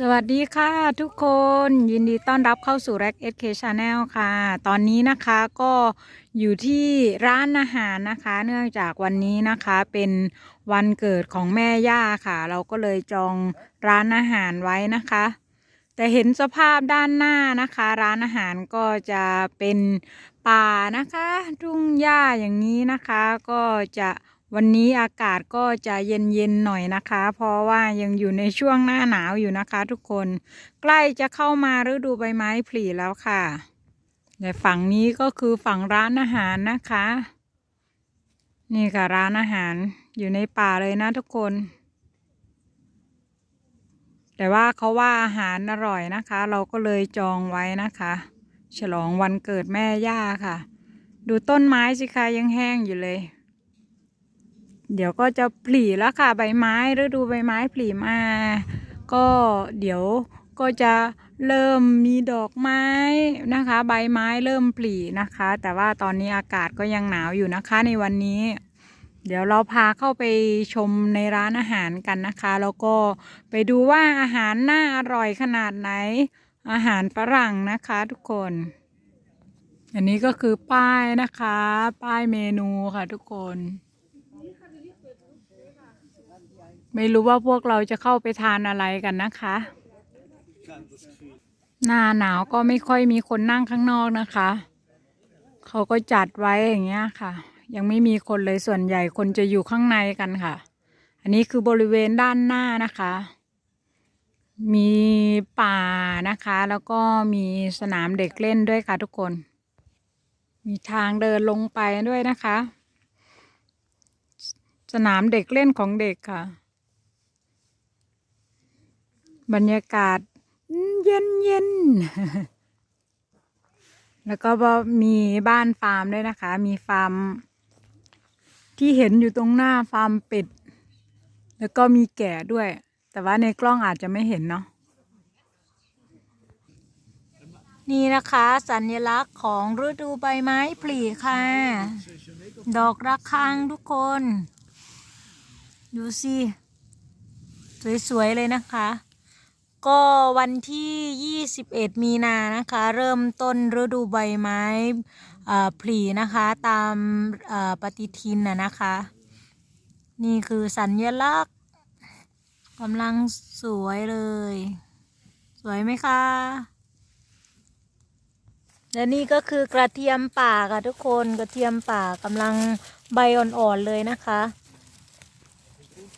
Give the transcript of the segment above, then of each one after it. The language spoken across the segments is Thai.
สวัสดีค่ะทุกคนยินดีต้อนรับเข้าสู่ Rack SK Channel ค่ะ ตอนนี้นะคะก็อยู่ที่ร้านอาหารนะคะ เนื่องจากวันนี้นะคะเป็นวันเกิดของแม่ย่าค่ะ เราก็เลยจองร้านอาหารไว้นะคะ แต่เห็นสภาพด้านหน้านะคะ ร้านอาหารก็จะเป็นป่านะคะ ทุ่งหญ้าอย่างนี้นะคะ ก็จะ วันนี้อากาศก็จะเย็นๆหน่อยนะคะ เพราะว่ายังอยู่ในช่วงหน้าหนาวอยู่นะคะทุกคน ใกล้จะเข้ามาฤดูใบไม้ผลิแล้วค่ะแต่ฝั่งนี้ก็คือฝั่งร้านอาหารนะคะ นี่ค่ะร้านอาหารอยู่ในป่าเลยนะทุกคน แต่ว่าเขาว่าอาหารอร่อยนะคะ เราก็เลยจองไว้นะคะ ฉลองวันเกิดแม่ย่าค่ะ ดูต้นไม้สิคะยังแห้งอยู่เลย เดี๋ยวก็จะผลิแล้วค่ะใบไม้ฤดูใบไม้ผลิมา ก็เดี๋ยวก็จะเริ่มมีดอกไม้นะคะ ใบไม้เริ่มผลินะคะ แต่ว่าตอนนี้อากาศก็ยังหนาวอยู่นะคะในวันนี้ เดี๋ยวเราพาเข้าไปชมในร้านอาหารกันนะคะ แล้วก็ไปดูว่าอาหารน่าอร่อยขนาดไหน อาหารฝรั่งนะคะทุกคน อันนี้ก็คือป้ายนะคะ ป้ายเมนูค่ะทุกคน ไม่รู้ว่าพวกเราจะเข้าไปทานอะไรกันนะคะ หน้าหนาวก็ไม่ค่อยมีคนนั่งข้างนอกนะคะ เขาก็จัดไว้อย่างเงี้ยค่ะ ยังไม่มีคนเลยส่วนใหญ่คนจะอยู่ข้างในกันค่ะ อันนี้คือบริเวณด้านหน้านะคะ มีป่านะคะ แล้วก็มีสนามเด็กเล่นด้วยค่ะทุกคน มีทางเดินลงไปด้วยนะคะ สนามเด็กเล่นของเด็กค่ะ บรรยากาศเย็นเย็นแล้วก็มีบ้านฟาร์มด้วยนะคะ มีฟาร์ม ที่เห็นอยู่ตรงหน้าฟาร์มเป็ด แล้วก็มีแกะด้วย แต่ว่าในกล้องอาจจะไม่เห็นเนาะ นี่นะคะสัญลักษณ์ของฤดูใบไม้ผลิค่ะ ดอกระฆังทุกคน ดูสิ สวย ๆ เลยนะคะ ก็วันที่ 21 มีนานะคะ เริ่มต้นฤดูใบไม้ผลินะคะ ตามปฏิทินนะนะคะ นี่คือสัญลักษณ์กำลังสวยเลย สวยไหมคะ และนี่ก็คือกระเทียมป่าค่ะทุกคนกระเทียมป่ากำลังใบอ่อนๆเลยนะคะ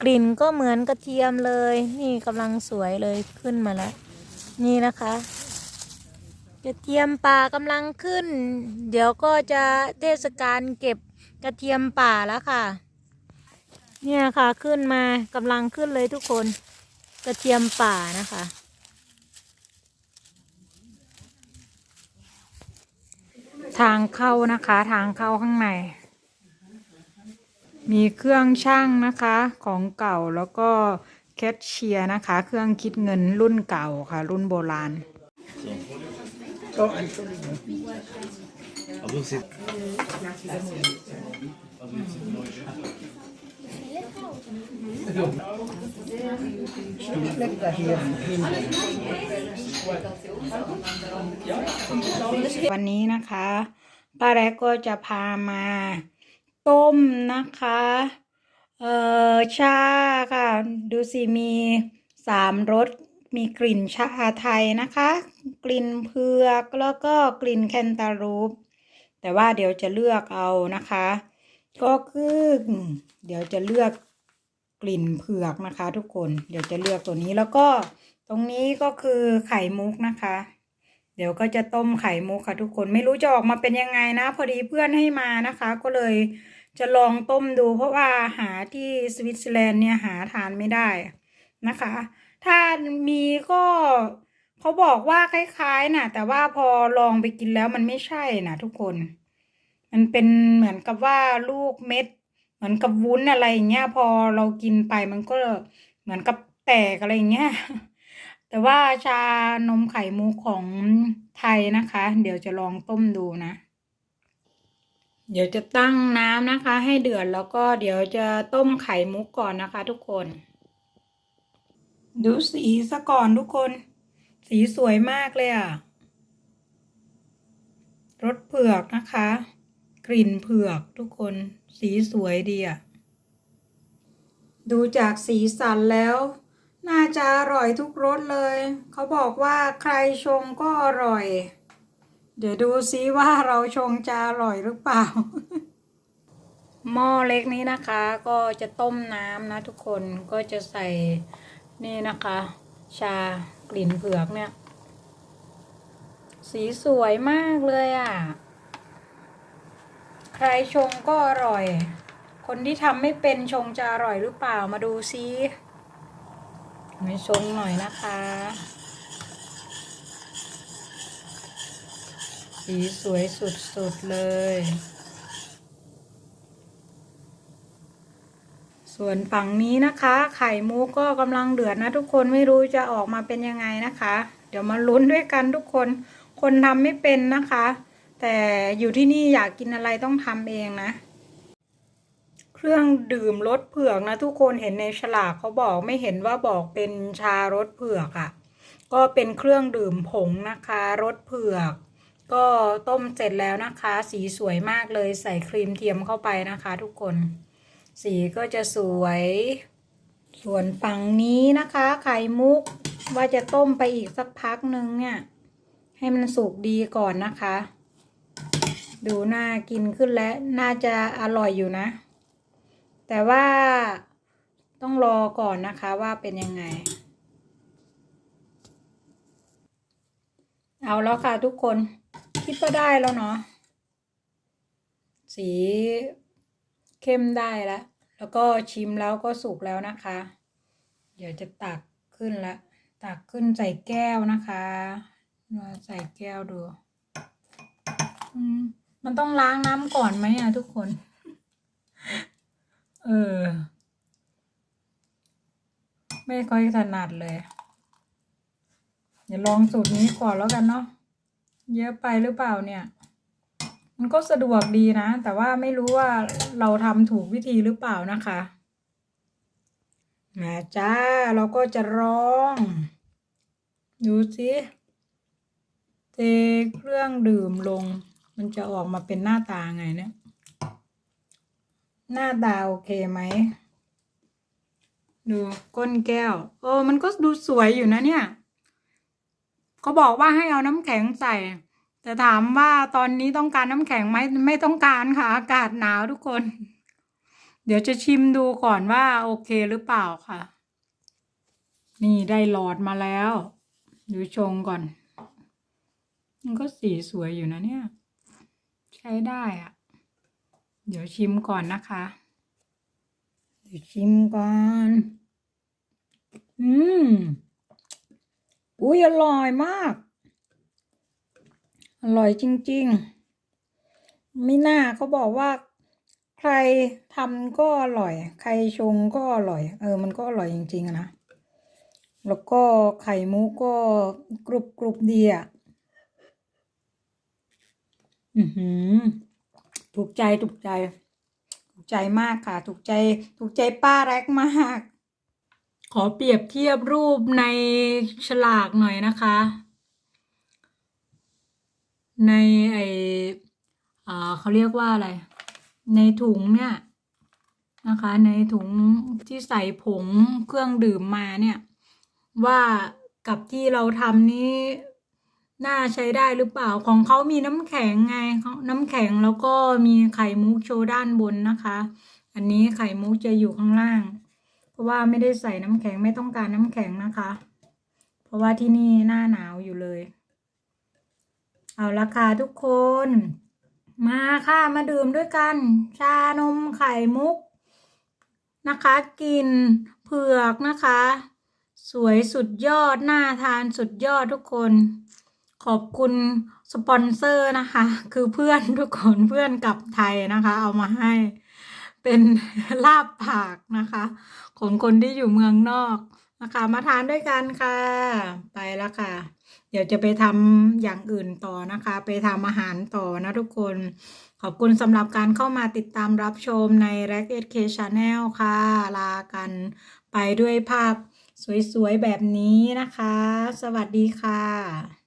กลิ่นก็เหมือนกระเทียมเลย นี่กำลังสวยเลยขึ้นมาแล้ว นี่นะคะ กระเทียมป่ากำลังขึ้น เดี๋ยวก็จะเทศกาลเก็บกระเทียมป่าแล้วค่ะ เนี่ยค่ะขึ้นมากำลังขึ้นเลยทุกคน กระเทียมป่านะคะทางเข้านะคะทางเข้าข้างใน มีเครื่องช่างนะคะของเก่าแล้วก็แคชเชียร์นะคะ เครื่องคิดเงินรุ่นเก่าค่ะ รุ่นโบราณ วันนี้นะคะป้าแรกก็จะพามา ต้มนะคะ เอ่อ ชาค่ะ ดูสิมีสามรส มีกลิ่นชาไทยนะคะ กลิ่นเผือกแล้วก็กลิ่นแคนตาลูป แต่ว่าเดี๋ยวจะเลือกเอานะคะ ก็คือเดี๋ยวจะเลือกกลิ่นเผือกนะคะ ทุกคน เดี๋ยวจะเลือกตัวนี้แล้วก็ตรงนี้ก็คือไข่มุกนะคะ ดี๋ยวก็จะต้มไข่มุกค่ะทุกคนไม่รู้จะออกมาเป็นยังไงนะ พอดีเพื่อนให้มานะคะ ก็เลยจะลองต้มดู เพราะว่าหาที่สวิตเซอร์แลนด์เนี่ยหาทานไม่ได้นะคะ ถ้ามีก็เขาบอกว่าคล้ายๆนะแต่ว่าพอลองไปกินแล้วมันไม่ใช่นะทุกคน มันเป็นเหมือนกับว่าลูกเม็ด เหมือนกับวุ้นอะไรอย่างเงี้ยพอเรากินไปมันก็เหมือนกับแตกอะไรอย่างเงี้ย แต่ว่าชานมไข่มุกของไทยนะคะ เดี๋ยวจะลองต้มดูนะ เดี๋ยวจะตั้งน้ำนะคะ ให้เดือดแล้วก็เดี๋ยวจะต้มไข่มุกก่อนนะคะ ทุกคน ดูสีซะก่อนทุกคน สีสวยมากเลยอะรสเผือกนะคะ กลิ่นเผือกทุกคนสีสวยดีอะดูจากสีสันแล้ว น่าจะอร่อยทุกรสเลย เขาบอกว่าใครชงก็อร่อย เดี๋ยวดูซิว่าเราชงจะอร่อยหรือเปล่า หม้อเล็กนี้นะคะ ก็จะต้มน้ำนะทุกคนก็จะใส่นี่นะคะ ชากลิ่นเผือกเนี่ย สีสวยมากเลยอะ ใครชงก็อร่อย คนที่ทำไม่เป็นชงจะอร่อยหรือเปล่ามาดูซิ มาชงหน่อยนะคะ สีสวยสุดๆเลย ส่วนฝั่งนี้นะคะ ไข่มุกก็กำลังเดือดนะทุกคนไม่รู้จะออกมาเป็นยังไงนะคะ เดี๋ยวมาลุ้นด้วยกันทุกคน คนทำไม่เป็นนะคะ แต่อยู่ที่นี่อยากกินอะไรต้องทำเองนะ เครื่องดื่มรสเผือกนะทุกคนเห็นในฉลากเขาบอกไม่เห็นว่าบอกเป็นชารสเผือกอะ่ะ ก็เป็นเครื่องดื่มผงนะคะรสเผือก ก็ต้มเสร็จแล้วนะคะ สีสวยมากเลยใส่ครีมเทียมเข้าไปนะคะ ทุกคน สีก็จะสวย ส่วนฝั่งนี้นะคะ ไข่มุกว่าจะต้มไปอีกสักพักหนึ่งเนี่ย ให้มันสุกดีก่อนนะคะ ดูน่ากินขึ้นแล้วน่าจะอร่อยอยู่นะ แต่ว่าต้องรอก่อนนะคะว่าเป็นยังไง เอาแล้วค่ะทุกคนคิดว่าได้แล้วเนาะสีเข้มได้แล้วแล้วก็ชิมแล้วก็สุกแล้วนะคะ เดี๋ยวจะตักขึ้นละตักขึ้นใส่แก้วนะคะมาใส่แก้วดู มันต้องล้างน้ำก่อนไหมอะทุกคน เออ ไม่ค่อยถนัดเลยเดี๋ยวลองสูตรนี้ก่อนแล้วกันเนาะเยอะไปหรือเปล่าเนี่ย มันก็สะดวกดีนะ แต่ว่าไม่รู้ว่าเราทำถูกวิธีหรือเปล่านะคะมาจ้า เราก็จะลอง ดูสิเทเครื่องดื่มลง มันจะออกมาเป็นหน้าตาไงเนี่ย หน้าตาโอเคไหม ดูก้นแก้ว เออ มันก็ดูสวยอยู่นะเนี่ยเขาบอกว่าให้เอาน้ำแข็งใส่ แต่ถามว่าตอนนี้ต้องการน้ำแข็งไหมไม่ต้องการค่ะ อากาศหนาวทุกคน เดี๋ยวจะชิมดูก่อนว่าโอเคหรือเปล่าค่ะ นี่ได้หลอดมาแล้วดูชงก่อน มันก็สีสวยอยู่นะเนี่ย ใช้ได้อะ เดี๋ยวชิมก่อนนะคะ เดี๋ยวชิมก่อน อืม อุ้ยอร่อยมาก อร่อยจริง ๆ ไม่น่าเขาบอกว่า ใครทำก็อร่อย ใครชงก็อร่อย เออ มันก็อร่อยจริงๆนะ แล้วก็ไข่มุกก็กรุบกรุบดีอะ อือหือ ถูกใจถูกใจ ถูกใจมากค่ะ ถูกใจ ถูกใจป้าแร็กมาก ขอเปรียบเทียบรูปในฉลากหน่อยนะคะ ในไออ่าเขาเรียกว่าอะไร ในถุงเนี่ยนะคะ ในถุงที่ใส่ผงเครื่องดื่มมาเนี่ย ว่ากับที่เราทำนี้ น่าใช้ได้หรือเปล่าของเขามีน้ำแข็งไงเขาน้ำแข็งแล้วก็มีไข่มุกโชว์ด้านบนนะคะ อันนี้ไข่มุกจะอยู่ข้างล่าง เพราะว่าไม่ได้ใส่น้ำแข็งไม่ต้องการน้ำแข็งนะคะ เพราะว่าที่นี่หน้าหนาวอยู่เลย เอาละค่ะทุกคน มาค่ะมาดื่มด้วยกัน ชานมไข่มุกนะคะ กินเผือกนะคะ สวยสุดยอดน่าทานสุดยอดทุกคน ขอบคุณสปอนเซอร์นะคะ คือเพื่อนทุกคนเพื่อนกับไทยนะคะ เอามาให้เป็นลาบผักนะคะ ของคนที่อยู่เมืองนอกนะคะ มาทานด้วยกันค่ะ ไปแล้วค่ะ เดี๋ยวจะไปทำอย่างอื่นต่อนะคะ ไปทำอาหารต่อนะทุกคน ขอบคุณสำหรับการเข้ามาติดตามรับชมใน r a c k 8 K Channel ค่ะ ลากันไปด้วยภาพสวยๆแบบนี้นะคะ สวัสดีค่ะ